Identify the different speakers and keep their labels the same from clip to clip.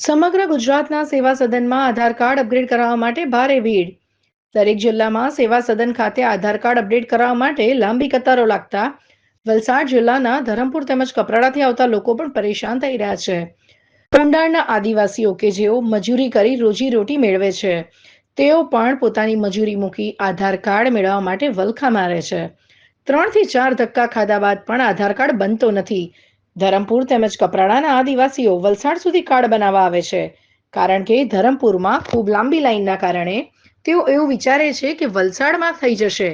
Speaker 1: સમગ્ર ગુજરાતના સેવા સદનમાં આધાર કાર્ડ અપગ્રેડ કરાવવા માટે ભારે ભીડ. દરેક જિલ્લામાં સેવા સદન ખાતે આધાર કાર્ડ અપડેટ કરાવવા માટે લાંબી કતારો લાગતા વલસાડ જિલ્લાના ધરમપુર તેમજ કપરાડાથી આવતા લોકો પણ પરેશાન થઈ રહ્યા છે. કુંડાળના આદિવાસીઓ કે જેઓ મજૂરી કરી રોજી રોટી મેળવે છે, તેઓ પણ પોતાની મજૂરી મૂકી આધાર કાર્ડ મેળવવા માટે વલખા મારે છે. ત્રણથી ચાર ધક્કા ખાધા બાદ પણ આધાર કાર્ડ બનતો નથી. ધરમપુર તેમજ કપરાડાના આદિવાસીઓ વલસાડ સુધી કાર્ડ બનાવવા આવે છે. કારણ કે ધરમપુરમાં ખૂબ લાંબી લાઈનના કારણે તેઓ એવું વિચારે છે કે વલસાડમાં થઈ જશે.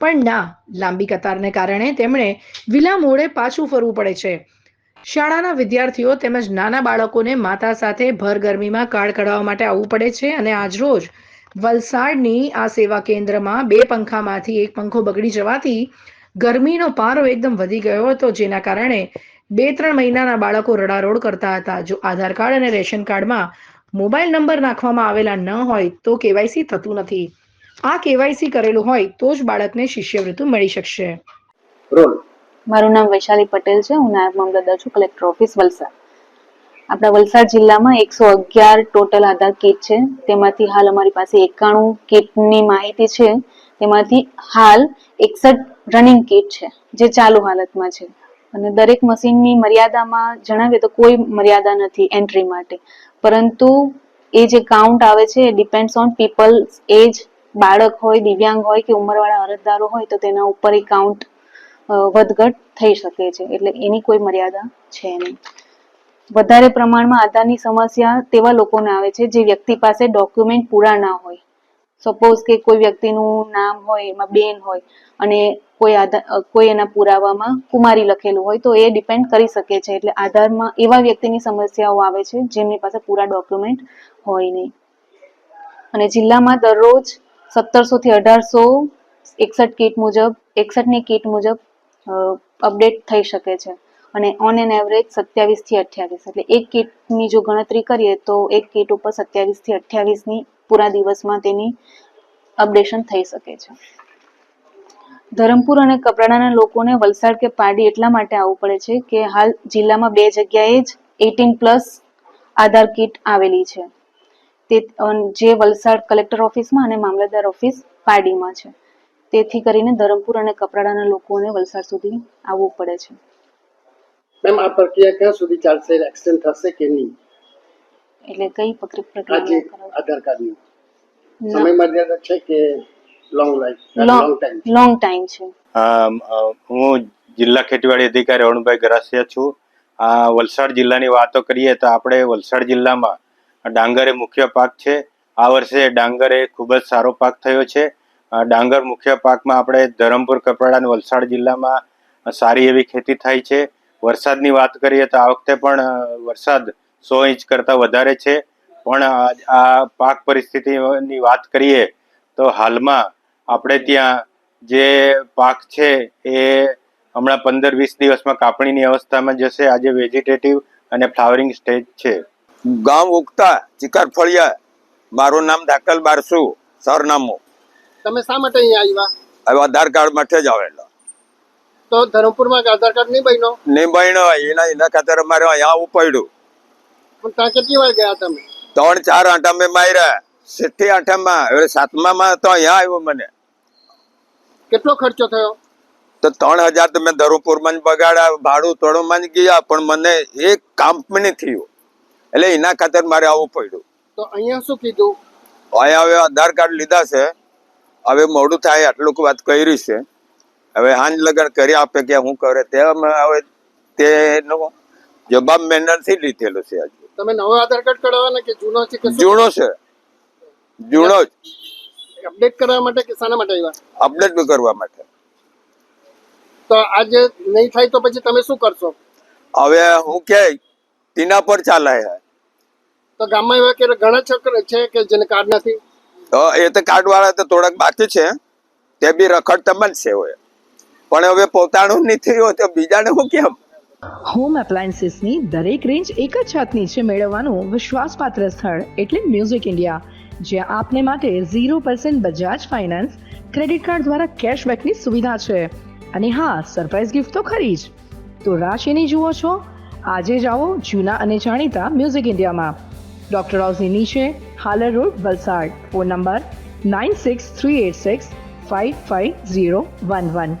Speaker 1: પણ ના, લાંબી કતારને કારણે તેમણે વિલા પાછું ફરવું પડે છે. શાળાના વિદ્યાર્થીઓ તેમજ નાના બાળકોને માતા સાથે ભર ગરમીમાં કાર્ડ કઢાવવા માટે આવવું પડે છે અને આજરોજ વલસાડની આ સેવા કેન્દ્રમાં બે પંખામાંથી એક પંખો બગડી જવાથી ગરમીનો પારો એકદમ વધી ગયો હતો, જેના કારણે બે ત્રણ મહિનાના બાળકો રડારોડ કરતા હતા. જો આધાર કાર્ડ અને રેશન કાર્ડમાં મોબાઈલ નંબર નાખવામાં આવેલા ન હોય તો કેવાયસી થતું નથી. આ કેવાયસી કરેલું હોય તો જ બાળકને શિષ્યવૃત્તિ મળી શકશે.
Speaker 2: રોલ.
Speaker 3: મારું નામ વૈશાલી પટેલ છે. હું નાયબ મામલતદાર છું કલેક્ટર ઓફિસ વલસાડ. આપણા વલસાડ જિલ્લામાં એકસો અગિયાર ટોટલ આધાર કીટ છે. તેમાંથી હાલ અમારી પાસે એકાણું કીટની માહિતી છે. તેમાંથી હાલ એકસઠ રનિંગ કીટ છે જે ચાલુ હાલતમાં છે. અને દરેક મશીનની મર્યાદામાં જણાવીએ તો કોઈ મર્યાદા નથી એન્ટ્રી માટે. પરંતુ એ જે કાઉન્ટ આવે છે, એ ડિપેન્ડ્સ ઓન પીપલ એજ બાળક હોય, દિવ્યાંગ હોય કે ઉંમરવાળા અરજદારો હોય, તો તેના ઉપર એ કાઉન્ટ વધઘટ થઈ શકે છે. એટલે એની કોઈ મર્યાદા છે નહીં. વધારે પ્રમાણમાં આધારની સમસ્યા તેવા લોકોને આવે છે જે વ્યક્તિ પાસે ડોક્યુમેન્ટ પૂરા ના હોય. સપોઝ કે કોઈ વ્યક્તિનું નામ હોય, એમાં બેન હોય અને કોઈ આધાર કોઈ એના પુરાવામાં કુમારી લખેલું હોય, તો એ ડિપેન્ડ કરી શકે છે. એટલે આધારમાં એવા વ્યક્તિની સમસ્યાઓ આવે છે, જેમની પાસે પૂરા ડોક્યુમેન્ટ હોય નહીં. અને જિલ્લામાં દરરોજ સત્તરસો થી અઢારસો એકસઠ કીટ મુજબ, એકસઠની કીટ મુજબ અપડેટ થઈ શકે છે. અને ઓન એન એવરેજ સત્યાવીસથી અઠ્યાવીસ. એટલે એક કીટની જો ગણતરી કરીએ તો એક કીટ ઉપર સત્યાવીસથી અઠ્યાવીસની પૂરા દિવસમાં તેની અપડેશન થઈ શકે છે. ધરમપુર અને કપરાડાના લોકોને વલસાડ કે પારડી એટલા માટે આવવું પડે છે કે હાલ જિલ્લામાં બે જગ્યાએ જ એટીન પ્લસ આધાર કીટ આવેલી છે. તે જે વલસાડ કલેક્ટર ઓફિસમાં અને મામલતદાર ઓફિસ પારડીમાં છે. તેથી કરીને ધરમપુર અને કપરાડાના લોકોને વલસાડ સુધી આવવું પડે છે.
Speaker 2: મેમ આ પ્રક્રિયા ક્યાં સુધી ચાલશે? એક્સટેન્ડ થશે કે નહીં?
Speaker 3: એટલે કઈ પ્રક્રિયા
Speaker 2: આજે
Speaker 3: પ્રક્રિયા
Speaker 2: આધાર કાર્ડની સમય મર્યાદા છે કે long life
Speaker 3: long
Speaker 2: time
Speaker 3: long time છે.
Speaker 4: હું જિલ્લા ખેતીવાડી અધિકારી અરુણભાઈ ગરાસિયા છું. આ વલસાડ જિલ્લાની વાતો કરીએ તો આપણે વલસાડ જિલ્લામાં ડાંગર એ મુખ્ય પાક છે. આ વર્ષે ડાંગર એ ખૂબ જ સારો પાક થયો છે. ડાંગર મુખ્ય પાકમાં આપણે ધરમપુર કપરાડા અને વલસાડ જિલ્લામાં સારી એવી ખેતી થાય છે. વરસાદની વાત કરીએ તો આ વખતે પણ વરસાદ સો ઇંચ કરતાં વધારે છે. પણ આ- પાક પરિસ્થિતિની વાત કરીએ તો હાલમાં આપણે ત્યાં જે પાક છે એ હમણાં પંદર વીસ દિવસમાં કાપણીની અવસ્થામાં જશે. આજે વેજીટેટિવ અને ફ્લાવરિંગ સ્ટેજ છે.
Speaker 5: ગામ ઉગતા ચિકાર ફળિયા. મારું નામ દાખલ બારસુ સરનામું.
Speaker 2: તમે શા માટે અહીંયા આવ્યા?
Speaker 5: હવે આધાર કાર્ડ માટે જ આવેલો.
Speaker 2: તો ધરમપુરમાં આધાર કાર્ડ નહીં બન્યો?
Speaker 5: નહીં બન્યો એના એના ખાતર અમારે અહીંયા આવવું
Speaker 2: પણ ત્યાં કેટલી વાર ગયા તમે?
Speaker 5: ત્રણ ચાર આંટા મેં માર્યા. સિત્થી આંટામાં હવે સાતમામાં તો અહીંયા આવ્યો મને.
Speaker 2: કેટલો ખર્ચો થયો?
Speaker 5: તો ત્રણ હજાર તો મેં ધરુપુરમાં જ બગાડ્યા ભાડું તોડમાં જ ગયા પણ મને એક કામ પણ થયું. એટલે એના ખાતર મારે આવવું પડ્યું.
Speaker 2: તો અહીંયા શું કીધું?
Speaker 5: અહીંયા હવે આધાર કાર્ડ લીધા છે. હવે મોડું થાય આટલું વાત કરી છે. હવે હાંજ લગન કરી આપે કે હું કરે તે અમે હવે તેનો જવાબ મેં નથી લીધેલો છે હજુ.
Speaker 2: તમે નવો આધાર કાર્ડ કઢાવવાના કે જૂનો છે કે
Speaker 5: જૂનો છે. જૂનો જ.
Speaker 2: અપડેટ કરવા માટે કે શાના માટે આવ્યા?
Speaker 5: અપડેટ કરવા માટે.
Speaker 2: તો આજે નહીં થાય તો પછી તમે શું કરશો?
Speaker 5: હવે હું કે તેના પર ચાલે છે
Speaker 2: તો ગામમાં એવા કે ઘણા છોકરા છે કે જેને કાર્ડ નથી?
Speaker 5: એ તો કાર્ડ વાળા તો થોડાક બાકી છે. તે બી રખડતમાં જ છે હવે. પણ હવે પોતાનું નહીં થયું તો બીજાને હું કેમ?
Speaker 1: હોમ એપ્લાયન્સીસની દરેક રેન્જ એક જ છતની છે મેળવવાનું વિશ્વાસપાત્ર સ્થળ એટલે મ્યુઝિક ઇન્ડિયા જ્યાં આપને માટે zero percent Bajaj finance credit card દ્વારા કેશબેકની સુવિધા છે. અને હા સરપ્રાઇઝ ગિફ્ટ તો ખરી જ. તો રાશિની જુઓ છો. આજે જાઓ જૂના અને જાણીતા મ્યુઝિક ઇન્ડિયામાં ડોક્ટર હાઉસની નીચે Halar road Valsad. Phone number nine six three eight six five five zero one one